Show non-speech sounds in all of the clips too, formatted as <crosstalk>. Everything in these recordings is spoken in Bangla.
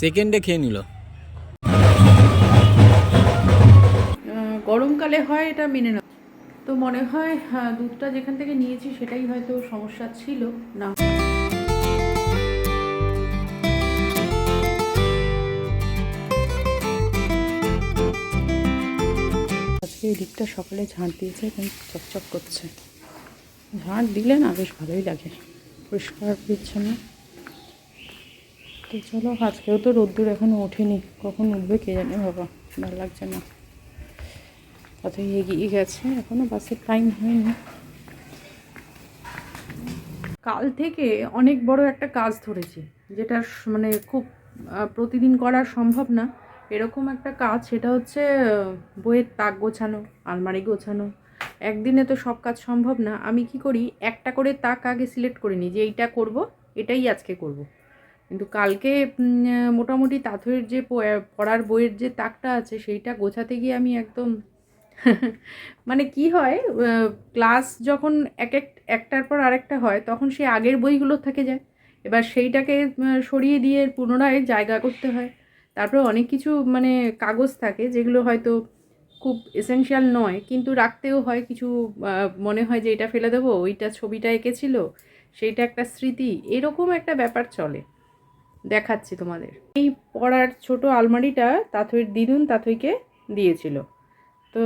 সেকেন্ডে খেয়ে নিল। গরমকালে হয় এটা মেনে না তো মনে হয় দুধটা যেখান থেকে নিয়েছি সেটাই হয়তো সমস্যা ছিল, না। এই দিকটা সকালে ঝাঁট দিয়েছে এবং চকচক করছে। ঝাঁট দিলে না বেশ ভালোই লাগে। পরিষ্কার পরিচ্ছন্ন। তো চলো, আজকেও তো রোদ্দুর এখনও ওঠেনি। কখন উঠবে কে জানে, বাবা, ভালো লাগছে না। কতই এগিয়ে গেছে, এখনও বাসের টাইম হয়নি। কাল থেকে অনেক বড় একটা কাজ ধরেছি, যেটা মানে খুব প্রতিদিন করা সম্ভব না। এরকম একটা কাজ, সেটা হচ্ছে, বইয়ের তাক গোছানো, আলমারি গোছানো। একদিনে তো সব কাজ সম্ভব না। আমি কি করি, একটা করে তাক আগে সিলেক্ট করে নিই যে এইটা করব, এটাই আজকে করব। কিন্তু কালকে মোটামুটি তাঁতের যে পড়ার বইয়ের যে তাকটা আছে সেইটা গোছাতে গিয়ে আমি একদম <laughs> মানে কি হয় ক্লাস যখন এক এক, একটার পর আরেকটা হয় তখন সে আগের বইগুলো থেকে যায়। এবার সেইটাকে সরিয়ে দিয়ে পুনরায় জায়গা করতে হয়। তারপরে অনেক কিছু মানে কাগজ থাকে যেগুলো হয়তো খুব এসেনশিয়াল নয়, কিন্তু রাখতেও হয় কিছু মনে হয় যে এটা ফেলে দেবো, ওইটা ছবিটা এঁকেছিল, সেইটা একটা স্মৃতি, এরকম একটা ব্যাপার চলে। দেখাচ্ছি তোমাদের। এই পড়ার ছোট আলমারিটা তাথইর দিদুন তাথইকে দিয়েছিল। তো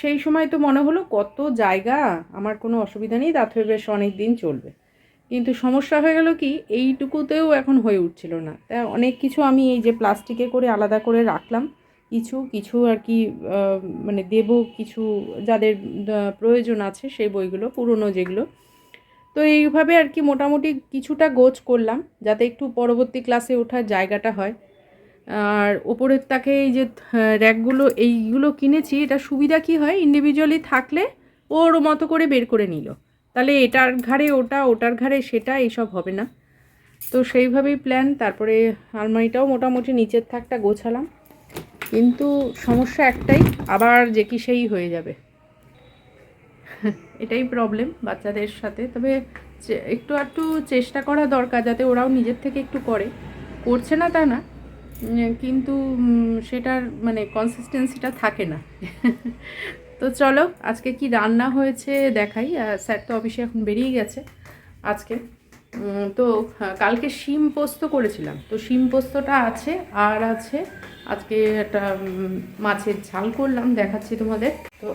সেই সময় তো মনে হলো কত জায়গা, আমার কোনো অসুবিধা নেই তাতে বেশ অনেক দিন চলবে। কিন্তু সমস্যা হয়ে গেল কি, এইটুকুতেও এখন হয়ে উঠছিল না। তা অনেক কিছু আমি এই যে প্লাস্টিকে করে আলাদা করে রাখলাম। কিছু কিছু আর কি মানে দেব কিছু যাদের প্রয়োজন আছে, সেই বইগুলো, পুরনো যেগুলো তো এইভাবে আর কি মোটামুটি কিছুটা গোছ করলাম, যাতে একটু পরবর্তী ক্লাসে ওঠার জায়গাটা হয়। আর ওপরের তাকে এই যে র্যাকগুলো এইগুলো কিনেছি, এটা সুবিধা কি হয়? ইন্ডিভিজুয়ালি থাকলে ওর মতো করে বের করে নিল। তাহলে এটার ঘাড়ে ওটা, ওটার ঘাড়ে সেটা, এইসব হবে না। তো সেইভাবেই প্ল্যান তারপরে আলমারিটাও মোটামুটি নিচের থাকটা গোছালাম। কিন্তু সমস্যা একটাই, আবার যে কি সেই হয়ে যাবে। এটাই প্রবলেম বাচ্চাদের সাথে। তবে একটু একটু চেষ্টা করা দরকার যাতে ওরাও নিজের থেকে একটু করে। করছে না তা না কিন্তু সেটার মানে কনসিস্টেন্সিটা থাকে না। <laughs> তো চলো আজকে কি রান্না হয়েছে দেখাই। স্যার তো অফিসে এখন বেরিয়ে গেছে আজকে। তো হ্যাঁ, কালকে শিম পোস্ত করেছিলাম। তো শিম পোস্তটা আছে আর আছে আজকে একটা মাছের ঝাল করলাম দেখাচ্ছি তোমাদের। তো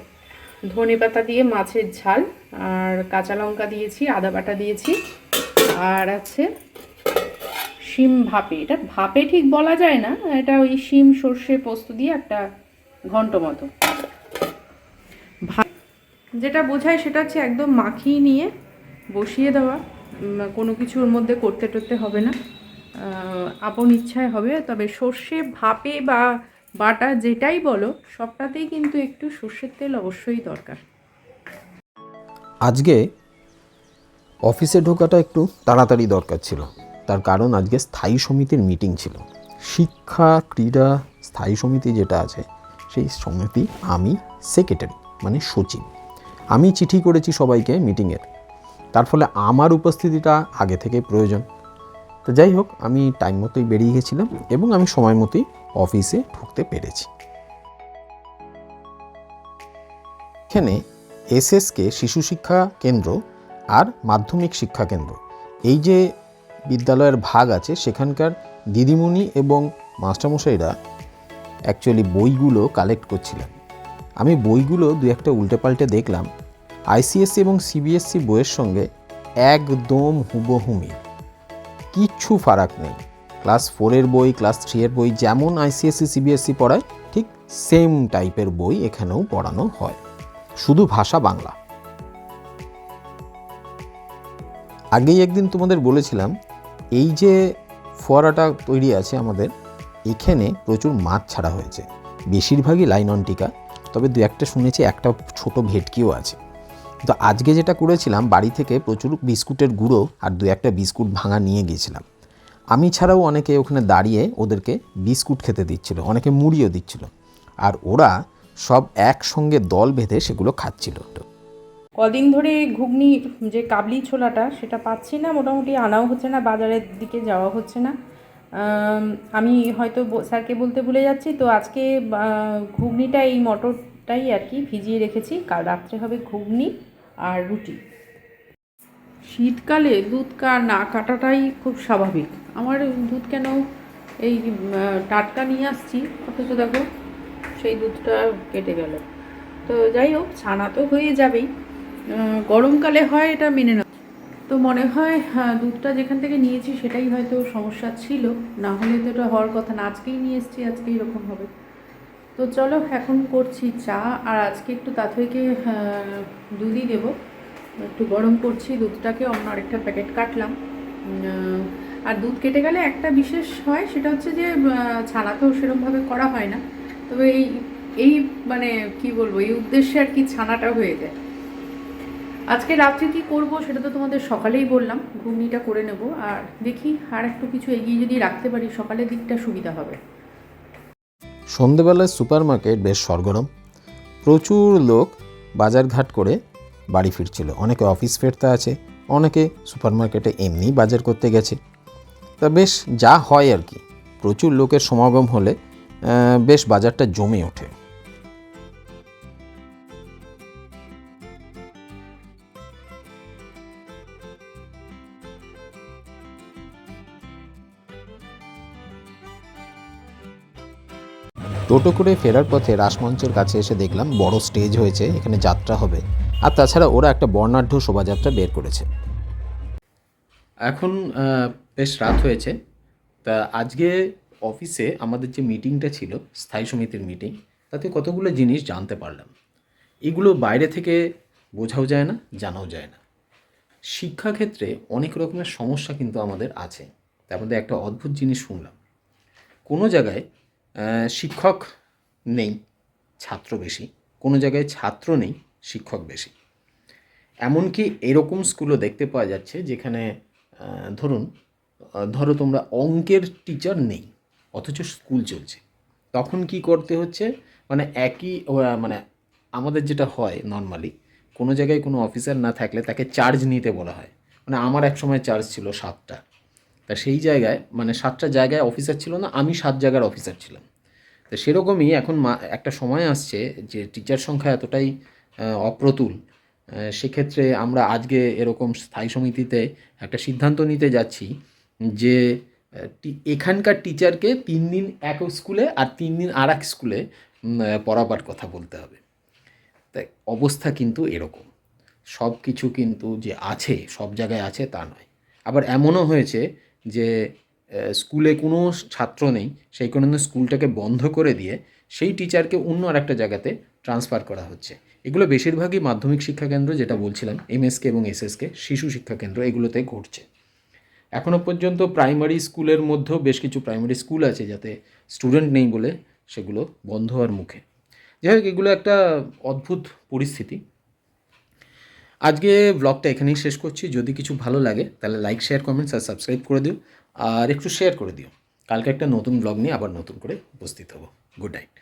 ধনে পাতা দিয়ে মাছের ঝাল, আর কাঁচা লঙ্কা দিয়েছি, আদা বাটা দিয়েছি, আর আছে শিম ভাপে। এটা ভাপে ঠিক বলা যায় না, এটা ওই শিম, সর্ষে পোস্ত দিয়ে একটা ঘন্ট মতো। যেটা বোঝায় সেটা হচ্ছে একদম মাখিয়ে নিয়ে বসিয়ে দেওয়া। কোনো কিছুর মধ্যে করতে টরতে হবে না। আপন ইচ্ছায় হবে, তবে সর্ষে ভাপে বা বাটা যেটাই বলো, সবটাতেই কিন্তু একটু সর্ষের তেল অবশ্যই দরকার। আজকে অফিসে ঢোকাটা একটু তাড়াতাড়ি দরকার ছিল। তার কারণ আজকে স্থায়ী সমিতির মিটিং ছিল। শিক্ষা, ক্রীড়া, স্থায়ী সমিতি যেটা আছে, সেই সমিতি আমি সেক্রেটারি মানে সচিব। আমি চিঠি করেছি সবাইকে মিটিংয়ের। তার ফলে আমার উপস্থিতিটা আগে থেকে প্রয়োজন। তো যাই হোক, আমি টাইম মতোই বেরিয়ে গেছিলাম এবং আমি সময় মতোই অফিসে ঢুকতে পেরেছি। এখানে এসএসকে শিশু শিক্ষা কেন্দ্র আর মাধ্যমিক শিক্ষা কেন্দ্র। এই যে বিদ্যালয়ের ভাগ আছে, সেখানকার দিদিমণি এবং মাস্টারমশাইরা অ্যাকচুয়ালি বইগুলো কালেক্ট করছিলেন। আমি বইগুলো দু একটা উল্টে পাল্টে দেখলাম আইসিএসসি এবং সিবিএসসি বইয়ের সঙ্গে একদম হুবহুমি কিচ্ছু ফারাক নেই। ক্লাস ফোরের বই, ক্লাস থ্রিয়ের বই, যেমন আইসিএসসি, সিবিএসসি পড়ায়, ঠিক সেম টাইপের বই এখানেও পড়ানো হয়। শুধু ভাষা বাংলা। আগেই একদিন তোমাদের বলেছিলাম, এই যে ফোয়ারাটা তৈরি আছে আমাদের, এখানে প্রচুর মাছ ছাড়া হয়েছে। বেশিরভাগই লাইনন্টিকা তবে দু একটা শুনেছি, একটা ছোট ভেটকিও আছে। তো আজকে যেটা করেছিলাম, বাড়ি থেকে প্রচুর বিস্কুটের গুঁড়ো আর দু একটা বিস্কুট ভাঙা নিয়ে গিয়েছিলাম আমি ছাড়াও অনেকে ওখানে দাঁড়িয়ে ওদেরকে বিস্কুট খেতে দিচ্ছিল, অনেকে মুড়িও দিচ্ছিল। আর ওরা সব একসঙ্গে দল বেঁধে সেগুলো খাচ্ছিল। কদিন ধরে ঘুগনি যে কাবলি ছোলাটা, সেটা পাচ্ছি না, মোটামুটি আনাও হচ্ছে না, বাজারের দিকে যাওয়া হচ্ছে না। আমি হয়তো স্যারকে বলতে ভুলে যাচ্ছি, তো আজকে ঘুগনিটা এই মটরটাই আর কি ভিজিয়ে রেখেছি। কাল রাত্রে হবে ঘুগনি আর রুটি। শীতকালে দুধ কা না কাটাটাই খুব স্বাভাবিক। আমার দুধ কেন এই টাটকা নিয়ে আসছি? অথচ দেখো সেই দুধটা কেটে গেল। তো যাই হোক ছানা তো হয়ে যাবেই। গরমকালে হয় এটা মেনে না তো মনে হয় হ্যাঁ, দুধটা যেখান থেকে নিয়েছি সেটাই হয়তো সমস্যা ছিল। না হলে তো এটা হওয়ার কথা না আজকেই নিয়ে এসেছি আজকেই এরকম হবে। তো চলো এখন করছি চা। আর আজকে একটু তাথইকে দুধই দেবো। একটু গরম করছি, দুধটাকে অন্য আরেকটা প্যাকেট কাটলাম। আর দুধ কেটে গেলে একটা বিশেষ হয়, সেটা হচ্ছে যে ছানা তো সেরকমভাবে করা হয় না। তবে এই এই মানে কি বলব, এই উদ্দেশ্যে আর কি ছানাটা হয়ে যায়। আজকে রাত্রে কি করব সেটা তো তোমাদের সকালেই বললাম ঘুগনিটা করে নেব। আর দেখি, আর একটু কিছু এগিয়ে যদি রাখতে পারি, সকালের দিকটা সুবিধা হবে। সন্ধেবেলায় সুপার মার্কেট বেশ সরগরম। প্রচুর লোক বাজারঘাট করে বাড়ি ফিরছিল। অনেকে অফিস ফেরতে আছে, অনেকে সুপার মার্কেটে এমনি বাজার করতে গেছে। তা বেশ যা হয় আর কি। প্রচুর লোকের সমাগম হলে বেশ বাজারটা জমে ওঠে। টোটো করে ফেরার পথে রাসমঞ্চের কাছে এসে দেখলাম বড় স্টেজ হয়েছে, এখানে যাত্রা হবে। আর তাছাড়া ওরা একটা বর্ণাঢ্য শোভাযাত্রা বের করেছে। এখন বেশ রাত হয়েছে। তা আজকে অফিসে আমাদের যে মিটিংটা ছিল, স্থায়ী সমিতির মিটিং, তাতে কতগুলো জিনিস জানতে পারলাম। এগুলো বাইরে থেকে বোঝাও যায় না, জানাও যায় না। শিক্ষাক্ষেত্রে অনেক রকমের সমস্যা কিন্তু আমাদের আছে। তার মধ্যে একটা অদ্ভুত জিনিস শুনলাম। কোনো জায়গায় শিক্ষক নেই, ছাত্র বেশি। কোনো জায়গায় ছাত্র নেই শিক্ষক বেশি। এমনকি এরকম স্কুলও দেখতে পাওয়া যাচ্ছে যেখানে ধরুন ধরো তোমরা অঙ্কের টিচার নেই, অথচ স্কুল চলছে। তখন কি করতে হচ্ছে? মানে একই মানে আমাদের যেটা হয় নর্মালি কোনো জায়গায় কোনো অফিসার না থাকলে তাকে চার্জ নিতে বলা হয়। মানে আমার এক সময় চার্জ ছিল সাতটা। তা সেই জায়গায় মানে সাতটা জায়গায় অফিসার ছিল না, আমি সাত জায়গার অফিসার ছিলাম। তো সেরকমই এখন একটা সময় আসছে যে টিচার সংখ্যা এতটাই অপ্রতুল। সেক্ষেত্রে আমরা আজকে এরকম স্থায়ী সমিতিতে একটা সিদ্ধান্ত নিতে যাচ্ছি যে এখানকার টিচারকে তিন দিন এক স্কুলে আর তিন দিন আর এক স্কুলে পড়াবার কথা বলতে হবে। তাই অবস্থা কিন্তু এরকম। সব কিছু কিন্তু যে আছে, সব জায়গায় আছে তা নয়। আবার এমনও হয়েছে যে স্কুলে কোনো ছাত্র নেই, সেই কারণে স্কুলটাকে বন্ধ করে দিয়ে সেই টিচারকে অন্য আর একটা জায়গাতে ট্রান্সফার করা হচ্ছে। এগুলো বেশিরভাগই মাধ্যমিক শিক্ষা কেন্দ্র, যেটা বলছিলাম এমএসকে এবং এসএসকে শিশু শিক্ষা কেন্দ্র, এগুলোতে ঘটছে। এখনও পর্যন্ত প্রাইমারি স্কুলের মধ্যেও বেশ কিছু প্রাইমারি স্কুল আছে যাতে স্টুডেন্ট নেই বলে সেগুলো বন্ধ হওয়ার মুখে। যাই হোক, এগুলো একটা অদ্ভুত পরিস্থিতি। আজকে ব্লগটা এখানেই শেষ করছি। যদি কিছু ভালো লাগে, তাহলে লাইক শেয়ার কমেন্টস আর সাবস্ক্রাইব করে দিও। আর একটু শেয়ার করে দিও। কালকে একটা নতুন ব্লগ নিয়ে আবার নতুন করে উপস্থিত হব। Good night